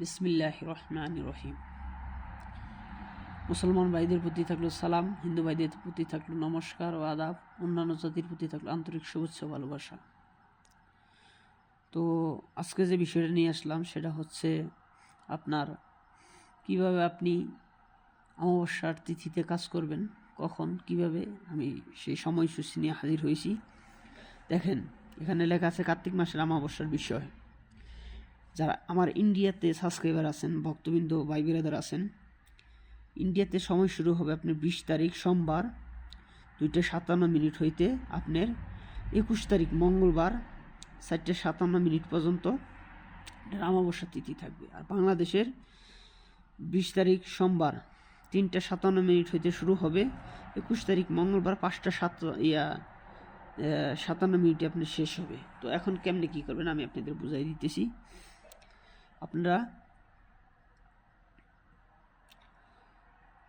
বিসমিল্লাহ রহিম মুসলমান ভাইদের প্রতি থাকল সালাম, হিন্দু ভাইদের প্রতি থাকল নমস্কার ও আদাব, অন্যান্য জাতির প্রতি থাকল আন্তরিক শুভেচ্ছা ভালোবাসা। তো আজকে যে বিষয়টা নিয়ে আসলাম সেটা হচ্ছে আপনার কীভাবে আপনি অমাবস্যার তিথিতে কাজ করবেন, কখন, কীভাবে, আমি সেই সময়সূচি নিয়ে হাজির হয়েছি। দেখেন, এখানে লেখা আছে কার্তিক মাসের অমাবস্যার বিষয়। যারা আমার ইন্ডিয়াতে সাবস্ক্রাইবার আছেন, ভক্তবৃন্দ, ভাই বিরাদার আছেন, ইন্ডিয়াতে সময় শুরু হবে আপনার বিশ তারিখ সোমবার, দুইটা সাতান্ন মিনিট হইতে আপনার একুশ তারিখ মঙ্গলবার, চারটে সাতান্ন মিনিট পর্যন্ত এটার অমাবস্যা তিথি থাকবে। আর বাংলাদেশের বিশ তারিখ সোমবার, তিনটা সাতান্ন মিনিট হইতে শুরু হবে। একুশ তারিখ মঙ্গলবার, পাঁচটা সাত, ইয়া সাতান্ন মিনিটে আপনি শেষ হবে। তো এখন কেমনে কী করবেন আমি আপনাদের বুঝাই দিতেছি। আপনারা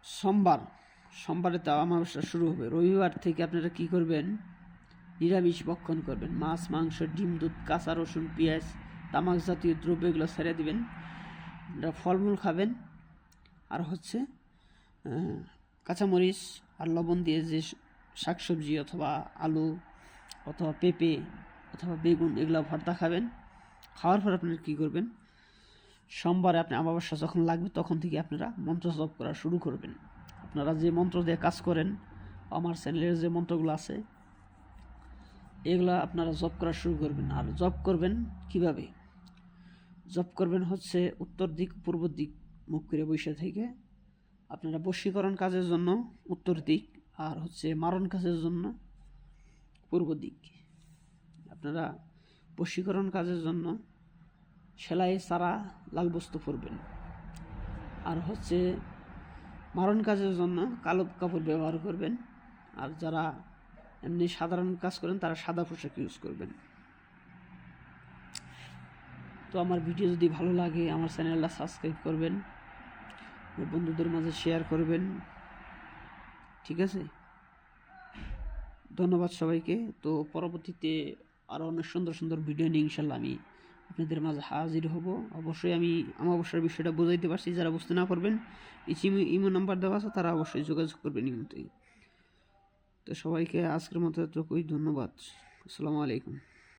সোমবার, সোমবারে তা অমাবস্যা শুরু হবে। রবিবার থেকে আপনারা কি করবেন? নিরামিষ ভক্ষণ করবেন। মাছ, মাংস, ডিম, দুধ, কাঁচা রসুন, পেঁয়াজ, তামাক জাতীয় দ্রব্য এগুলো ছেড়ে দিবেন। আপনারা ফলমূল খাবেন। আর হচ্ছে কাঁচামরিচ আর লবণ দিয়ে যে শাকসবজি অথবা আলু অথবা পেঁপে অথবা বেগুন এগুলো ভর্তা খাবেন। খাওয়ার পর আপনারা কী করবেন? সোমবারে আপনি অমাবস্যা যখন লাগবে তখন থেকে আপনারা মন্ত্র জপ করা শুরু করবেন। আপনারা যে মন্ত্র দিয়ে কাজ করেন, আমার চ্যানেলের যে মন্ত্রগুলো আছে, এগুলো আপনারা জপ করা শুরু করবেন। আর জপ করবেন কীভাবে? জপ করবেন হচ্ছে উত্তর দিক, পূর্ব দিক, মুখ করে বসে থেকে আপনারা বশীকরণ কাজের জন্য উত্তর দিক আর হচ্ছে মারণ কাজের জন্য পূর্ব দিক। আপনারা বশীকরণ কাজের জন্য সেলাই, সারা লাল বস্তু পরবেন। আর হচ্ছে মারণ কাজের জন্য কালো কাপড় ব্যবহার করবেন। আর যারা এমনি সাধারণ কাজ করেন, তারা সাদা পোশাক ইউজ করবেন। তো আমার ভিডিও যদি ভালো লাগে, আমার চ্যানেলটা সাবস্ক্রাইব করবেন। বন্ধুদের মাঝে শেয়ার করবেন। ঠিক আছে? ধন্যবাদ সবাইকে। তো পরবর্তীতে আরও অনেক সুন্দর সুন্দর ভিডিও নিয়ে ইনশাল্লাহ আমি আপনাদের মাঝে হাজির হব। অবশ্যই আমি অমাবস্যার বিষয়টা বোঝাইতে পারছি, যারা বুঝতে না পারবেন ইচিমি ইমো নাম্বার দেওয়া আছে, তারা অবশ্যই যোগাযোগ করবেন ইমোতেই তো সবাইকে আজকের মতো এতটুকুই, ধন্যবাদ। আসসালামু আলাইকুম।